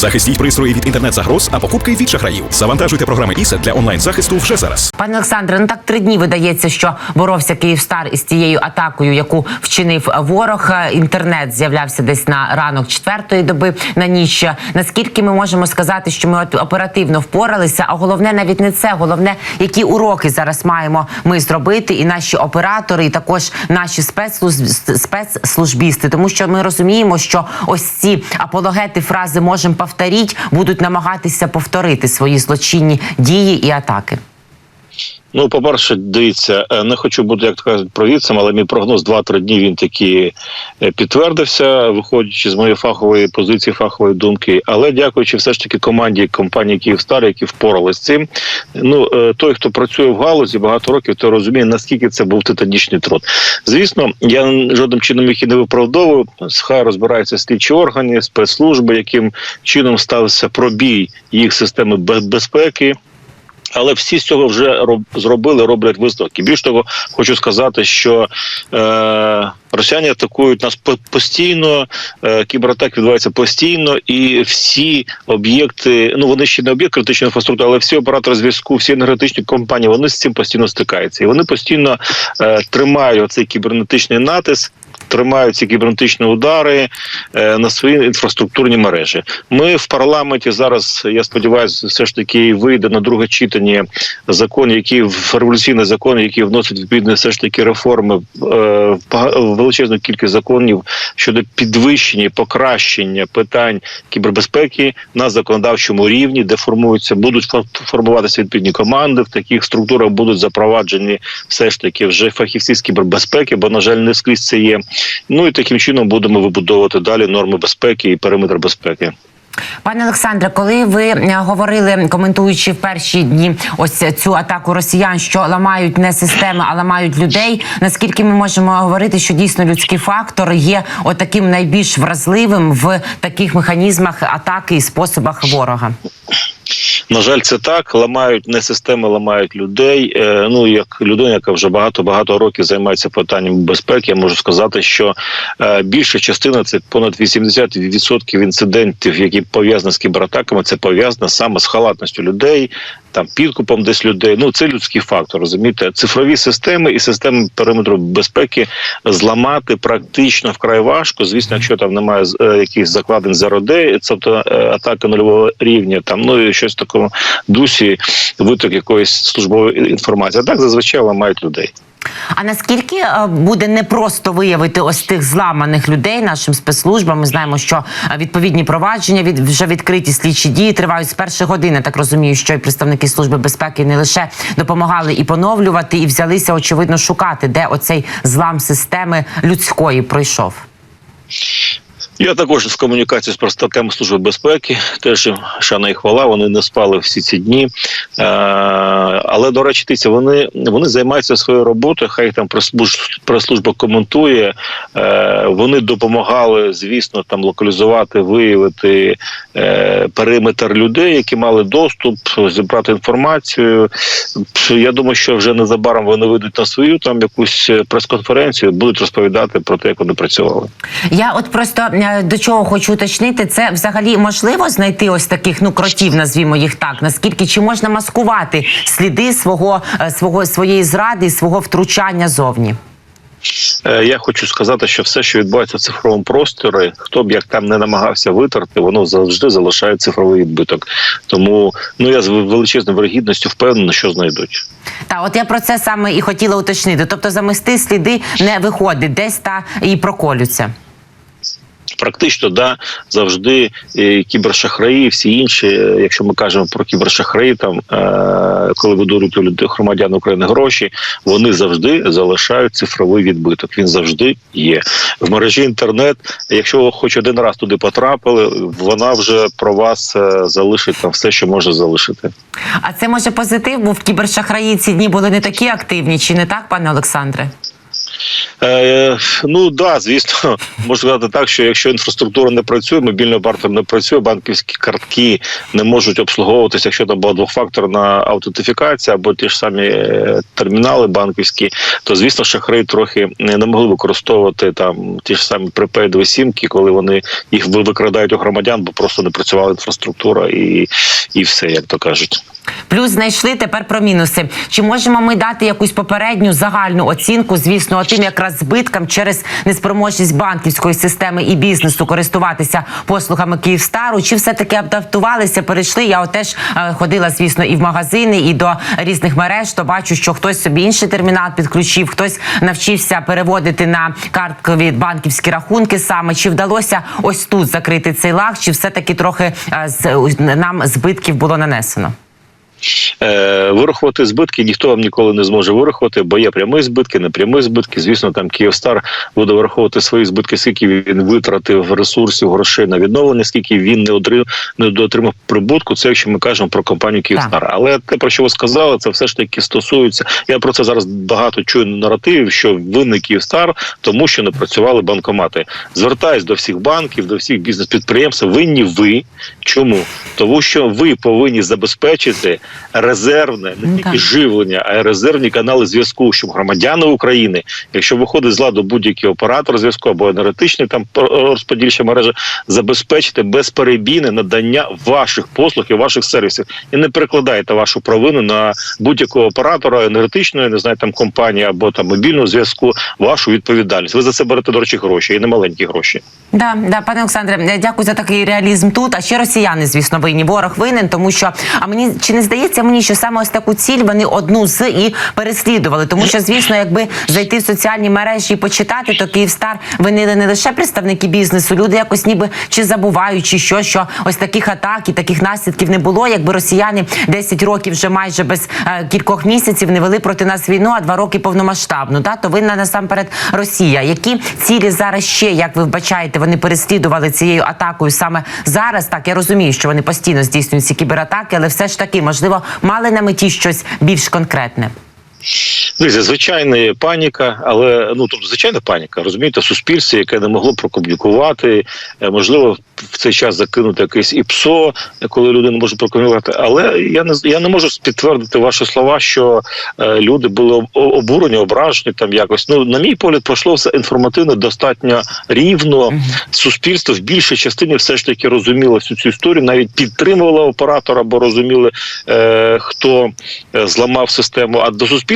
Захистіть пристрої від інтернет-загроз, а покупки від шахраїв. Завантажуйте програми ІСЕ для онлайн-захисту вже зараз. Пане Олександре, ну так три дні видається, що боровся Київстар із тією атакою, яку вчинив ворог. Інтернет з'являвся десь на ранок четвертої доби на ніч. Наскільки ми можемо сказати, що ми от оперативно впоралися? А головне навіть не це, головне, які уроки зараз маємо ми зробити, і наші оператори, і також наші спецслужб- спецслужбісти, тому що ми розуміємо, що ось ці апологети фрази можемо повторити, будуть намагатися повторити свої злочинні дії і атаки. Ну, по-перше, дивіться, е, не хочу бути, як то кажуть, провідцем, але мій прогноз 2-3 дні він таки е, підтвердився, виходячи з моєї фахової позиції, фахової думки. Але дякуючи все ж таки команді компанії Київстар, які впоралися з цим. Ну е, той, хто працює в галузі багато років, той розуміє, наскільки це був титанічний труд. Звісно, я жодним чином їх і не виправдовую. Хай розбираються слідчі органи, спецслужби, яким чином стався пробій їх системи безпеки. Але всі з цього вже роб, зробили, роблять висновки. Більш того, хочу сказати, що е, росіяни атакують нас постійно, е, кібератак відбувається постійно, і всі об'єкти, ну вони ще не об'єкт критичної інфраструктури, але всі оператори зв'язку, всі енергетичні компанії, вони з цим постійно стикаються, і вони постійно е, тримають оцей кібернетичний натиск. Тримають ці кібернетичні удари е, на свої інфраструктурні мережі. Ми в парламенті зараз, я сподіваюся, все ж таки вийде на друге читання закон, який революційний закон, який вносить відповідні все ж таки реформи е, в величезну кількість законів щодо підвищення і покращення питань кібербезпеки на законодавчому рівні, де формуються, будуть фор- формуватися відповідні команди. В таких структурах будуть запроваджені все ж таки вже фахівці з кібербезпеки, бо на жаль, не скрізь це є. Ну і таким чином будемо вибудовувати далі норми безпеки і периметр безпеки. Пане Олександре, коли ви е, говорили, коментуючи в перші дні ось цю атаку росіян, що ламають не системи, а ламають людей. Наскільки ми можемо говорити, що дійсно людський фактор є отаким найбільш вразливим в таких механізмах атаки і способах ворога? На жаль, це так. Ламають не системи, ламають людей. Е, ну як людина, яка вже багато багато років займається питанням безпеки, я можу сказати, що е, більша частина це понад 80% інцидентів, які пов'язані з кібератаками, це пов'язано саме з халатністю людей, там підкупом десь людей. Ну це людський фактор. Розумієте, цифрові системи і системи периметру безпеки зламати практично вкрай важко. Звісно, якщо там немає е, якихось закладень за родей, тобто е, атака нульового рівня, там ну і щось такому дусі, виток якоїсь службової інформації. А так зазвичай ламають людей. А наскільки е, буде непросто виявити ось тих зламаних людей нашим спецслужбам? Ми знаємо, що е, відповідні провадження від вже відкриті слідчі дії тривають з першої години. Так розумію, що і представники служби безпеки не лише допомагали і поновлювати, і взялися очевидно шукати, де оцей злам системи людської пройшов. Я також в комунікації з представниками служби безпеки. Теж шана і хвала. Вони не спали всі ці дні. Е, але до речі, дивіться, вони вони займаються своєю роботою. Хай там прес-служ- прес-служба коментує. Е, вони допомагали, звісно, там локалізувати, виявити е, периметр людей, які мали доступ, зібрати інформацію. Я думаю, що вже незабаром вони вийдуть на свою там якусь прес-конференцію, будуть розповідати про те, як вони працювали. Я от просто до чого хочу уточнити, це взагалі можливо знайти ось таких ну кротів, назвімо їх так. Наскільки чи можна маскувати сліди свого е, свого своєї зради, і свого втручання зовні? Е, Я хочу сказати, що все, що відбувається в цифровому просторі, хто б як там не намагався витерти, воно завжди залишає цифровий відбиток. Тому ну я з величезною вирогідністю впевнений, що знайдуть. Та от я про це саме і хотіла уточнити. Тобто замести сліди не виходить, десь та і проколються. Практично да завжди е, кібершахраї, всі інші, е, якщо ми кажемо про кібершахраї, там е, коли видурюють у людей громадян України гроші, вони завжди залишають цифровий відбиток. Він завжди є в мережі інтернет. Якщо ви хоч один раз туди потрапили, вона вже про вас залишить там все, що може залишити. А це може позитив, бо в кібершахраї ці дні були не такі активні, чи не так, пане Олександре? Е, ну да, звісно, можна сказати так, що якщо інфраструктура не працює, мобільний оператор не працює, банківські картки не можуть обслуговуватися, якщо там була двохфакторна аутентифікація або ті ж самі е, термінали банківські, то звісно, шахраї трохи не могли використовувати там ті ж самі припейдові сімки, коли вони їх викрадають у громадян, бо просто не працювала інфраструктура і, і все, як то кажуть. Плюс знайшли тепер про мінуси. Чи можемо ми дати якусь попередню загальну оцінку, звісно, тим якраз збиткам через неспроможність банківської системи і бізнесу користуватися послугами Київстару? Чи все таки адаптувалися? Перейшли? Я теж е, ходила, звісно, і в магазини, і до різних мереж. То бачу, що хтось собі інший термінал підключив, хтось навчився переводити на карткові банківські рахунки саме. Чи вдалося ось тут закрити цей лаг? Чи все таки трохи е, нам збитків було нанесено? Е, вирахувати збитки ніхто вам ніколи не зможе вирахувати, бо є прямі збитки, непрямі збитки. Звісно, там Київстар буде вираховувати свої збитки, скільки він витратив ресурсів, грошей на відновлення, скільки він не отримав, не отримав прибутку. Це якщо ми кажемо про компанію Київстар. Але те, про що ви сказали, це все ж таки стосується. Я про це зараз багато чую наративів, що винний Київстар, тому що не працювали банкомати. Звертаюсь до всіх банків, до всіх бізнес-підприємств. Винні ви. Чому? Тому що ви повинні забезпечити резервне не Ну, тільки живлення, а й резервні канали зв'язку, щоб громадяни України, якщо виходить з ладу будь-який оператор зв'язку або енергетичний там розподільча мережа, забезпечити безперебійне надання ваших послуг і ваших сервісів, і не перекладайте вашу провину на будь-якого оператора енергетичної, не знаю, там компанії або там мобільного зв'язку. Вашу відповідальність. Ви за це берете до речі гроші і не маленькі гроші. Да, да, пане Олександре, е, дякую за такий реалізм тут. А ще росіяни, звісно, винні. Ворог винен, тому що а мені чи не здається мені, що саме ось таку ціль вони одну з і переслідували. Тому що, звісно, якби зайти в соціальні мережі і почитати, то Київстар винили не лише представники бізнесу, люди якось ніби чи забувають, чи що, що ось таких атак і таких наслідків не було. Якби росіяни 10 років вже майже без е, кількох місяців не вели проти нас війну, а два роки повномасштабну. Да, то винна насамперед Росія. Які цілі зараз ще, як ви вбачаєте, вони переслідували цією атакою саме зараз? Так я розумію, що вони постійно здійснюють ці кібератаки, але все ж таки, можливо, мали на меті щось більш конкретне. Дивіться, звичайна паніка, але ну тобто звичайна паніка, розумієте, суспільство, яке не могло прокомунікувати, е, можливо, в цей час закинути якесь ІПСО, коли люди не можуть прокомунікувати. Але я не я не можу підтвердити ваші слова, що е, люди були об- обурені, ображені там якось. Ну, на мій погляд, пройшло все інформативно достатньо рівно. Суспільство в більшій частині все ж таки розуміло всю цю історію, навіть підтримувало оператора, бо розуміли, е, хто е, зламав систему. А до суспільства,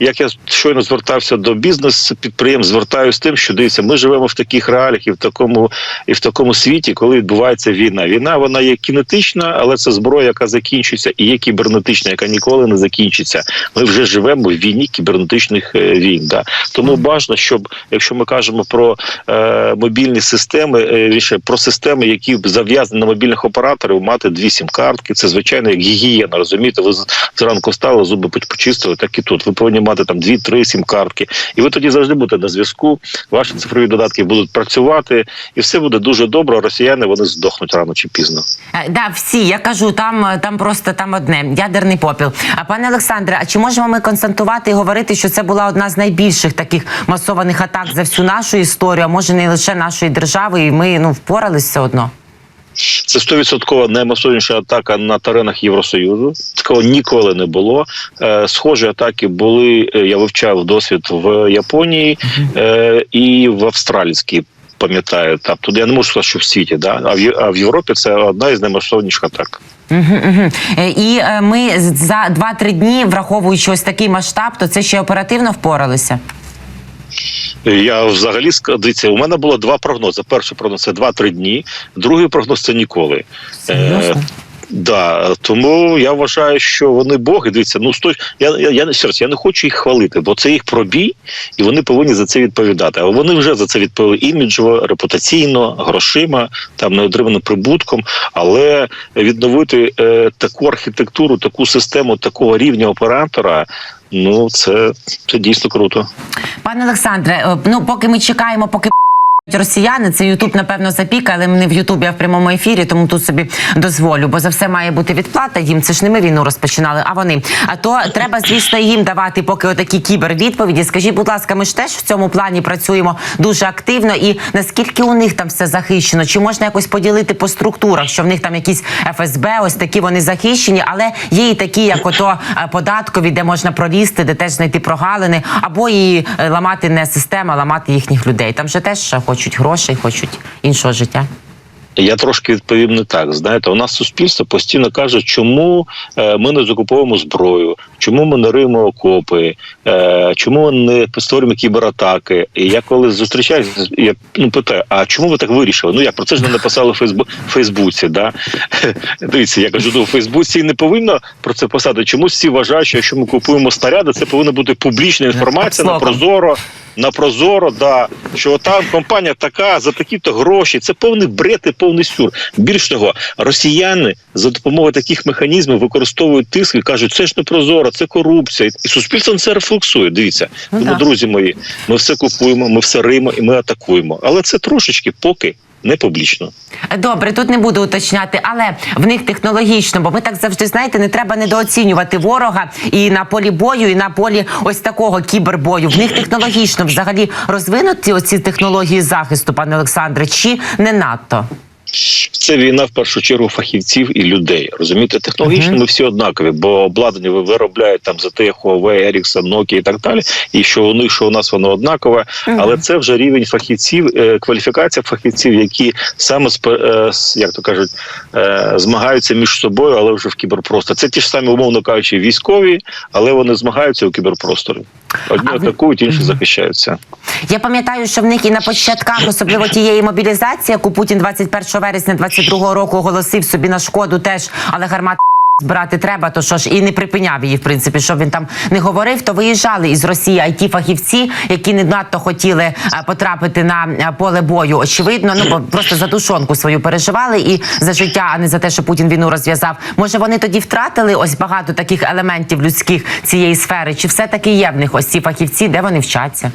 як я щойно звертався до бізнес підприємств, звертаюся з тим, що дивіться, ми живемо в таких реаліях і в такому і в такому світі, коли відбувається війна. Війна вона є кінетична, але це зброя, яка закінчиться, і є кібернетична, яка ніколи не закінчиться. Ми вже живемо в війні кібернетичних е, війн. Да. Тому бажано, щоб якщо ми кажемо про е, мобільні системи, е, про системи, які зав'язані на мобільних операторів, мати дві сім-картки, це звичайно як гігієна. Розумієте, ви зранку встали, зуби поч- почистили, так і тут. Ви повинні мати там дві-три сім-картки, і ви тоді завжди будете на зв'язку. Ваші цифрові додатки будуть працювати, і все буде дуже добре. Росіяни вони здохнуть рано чи пізно. Е, Да, всі я кажу, там е, там просто там одне ядерний попіл. А пане Олександре, а чи можемо ми констатувати і говорити, що це була одна з найбільших таких масованих атак за всю нашу історію, а може не лише нашої держави, і ми ну впорались все одно. Це стовідсоткова наймасовніша атака на теренах Євросоюзу. Такого ніколи не було. Е, схожі атаки були. е, Я вивчав досвід в Японії е, і в австралійській. Пам'ятаю, там туди я не можу сказати, що в світі, да а в а в Європі це одна із наймасовніших атак. Угу, угу. І ми за 2-3 дні, враховуючи ось такий масштаб, то це ще оперативно впоралися. Я взагалі дивіться, у мене було два прогнози. Перший прогноз це 2-3 дні, другий прогноз це ніколи. Серйозно? Да, тому я вважаю, що вони боги. Дивіться, ну сто я, я, я ще раз, я не хочу їх хвалити, бо це їх пробій, і вони повинні за це відповідати. А вони вже за це відповіли іміджово, репутаційно, грошима, там неотриманим прибутком. Але відновити е, таку архітектуру, таку систему, такого рівня оператора. Ну це, це дійсно круто. Пане Олександре, е, ну поки ми чекаємо, поки Росіяни це Ютуб, напевно, запіка, але не в Ютубі, а в прямому ефірі, тому тут собі дозволю. Бо за все має бути відплата. Їм це ж не ми війну розпочинали, а вони. А то треба, звісно, їм давати поки отакі кібервідповіді. Скажіть, будь ласка, ми ж теж в цьому плані працюємо дуже активно. І наскільки у них там все захищено? Чи можна якось поділити по структурах, що в них там якісь ФСБ, ось такі вони захищені, але є і такі, як ото е, податкові, де можна пролізти, де теж знайти прогалини, або і е, ламати не систему, а ламати їхніх людей. Там же теж хочуть грошей, хочуть іншого життя. Я трошки відповім не так. Знаєте, у нас суспільство постійно каже, чому е, ми не закуповуємо зброю, чому ми не риємо окопи, е, чому ми не створюємо кібератаки. І я коли зустрічаюся, я ну питаю, а чому ви так вирішили? Ну як про це ж не написали в Фейсбу- Фейсбуці? Да? Дивіться, я кажу, ну в Фейсбуці не повинно про це писати. Чомусь всі вважають, що якщо ми купуємо снаряди, це повинна бути публічна інформація на прозоро. На прозоро, да що там компанія така за такі-то гроші. Це повний бред і повний сюр. Більш того, росіяни за допомогою таких механізмів використовують тиск і кажуть, це ж не прозоро, це корупція. І суспільство це рефлексує. Дивіться, Ну тому, друзі мої, ми все купуємо, ми все риємо і ми атакуємо. Але це трошечки поки не публічно. Добре, тут не буду уточняти, але в них технологічно, бо ми так завжди знаєте, не треба недооцінювати ворога і на полі бою, і на полі ось такого кібербою. В них технологічно взагалі розвинуті оці технології захисту, пане Олександре, чи не надто? Це війна в першу чергу фахівців і людей. Розумієте, технологічно ми всі однакові, бо обладнання ви виробляють там ZTE, Huawei, Ericsson, Nokia і так далі. І що у них, що у нас воно однакове, але це вже рівень фахівців, е, кваліфікація фахівців, які саме е, як то кажуть, е, змагаються між собою, але вже в кіберпросторі. Це ті ж самі, умовно кажучи, військові, але вони змагаються у кіберпросторі. Одні А атакують, інші захищаються. Я пам'ятаю, що в них і на початках, особливо тієї мобілізації, яку Путін 21 вересня 22 року оголосив собі на шкоду теж, але гармат. Збирати треба, то що ж і не припиняв її, в принципі, щоб він там не говорив, то виїжджали із Росії it фахівці, які не надто хотіли е, потрапити на е, поле бою. Очевидно, ну бо просто за душонку свою переживали і за життя, а не за те, що Путін війну розв'язав. Може, вони тоді втратили ось багато таких елементів людських цієї сфери? Чи все таки є в них ось ці фахівці, де вони вчаться?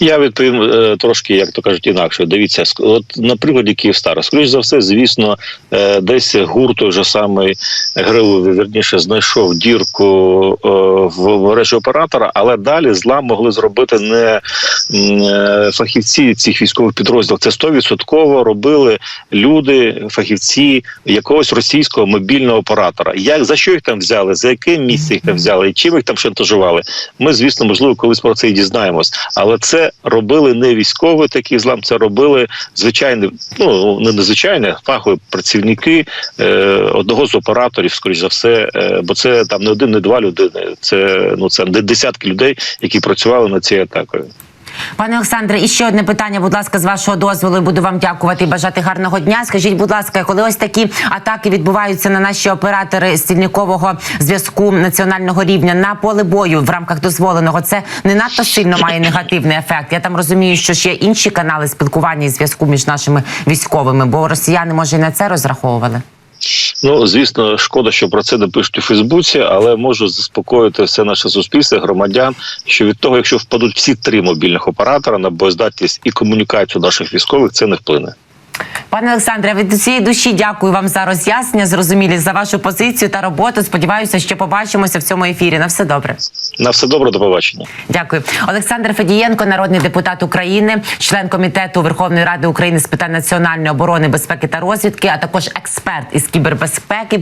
Я відповім е, трошки, як то кажуть, інакше. Дивіться, от на прикладі Київстара, скоріш за все, звісно, е, десь гурт той же самий Гриловий, вірніше, знайшов дірку е, в мережі оператора, але далі зла могли зробити не фахівці цих військових підрозділів. Це 100% робили люди, фахівці якогось російського мобільного оператора. Як за що їх там взяли? За яке місце їх там взяли? І чим їх там шантажували? Ми, звісно, можливо, колись про це і дізнаємось. Але це робили не військові такий злам, це робили звичайні, ну не незвичайні, фахові працівники е, одного з операторів, скоріш за все, е, бо це там не один, не два людини. Це ну це де- десятки людей, які працювали над цією атакою. Пане Олександре, і ще одне питання, будь ласка, з вашого дозволу. Буду вам дякувати і бажати гарного дня. Скажіть, будь ласка, коли ось такі атаки відбуваються на наші оператори стільникового зв'язку національного рівня на поле бою в рамках дозволеного, це не надто сильно має негативний ефект. Я там розумію, що ще інші канали спілкування і зв'язку між нашими військовими, бо росіяни може і на це розраховували. Ну звісно, шкода, що про це не пишуть у Фейсбуці, але можу заспокоїти все наше суспільство, громадян, що від того, якщо впадуть всі три мобільних оператора на боєздатність і комунікацію наших військових, це не вплине. Пане Олександре, від усієї душі дякую вам за роз'яснення, зрозумілі за вашу позицію та роботу. Сподіваюся, що побачимося в цьому ефірі. На все добре. На все добре, до побачення. Дякую, Олександр Федієнко, народний депутат України, член комітету Верховної Ради України з питань національної оборони, безпеки та розвідки, а також експерт із кібербезпеки.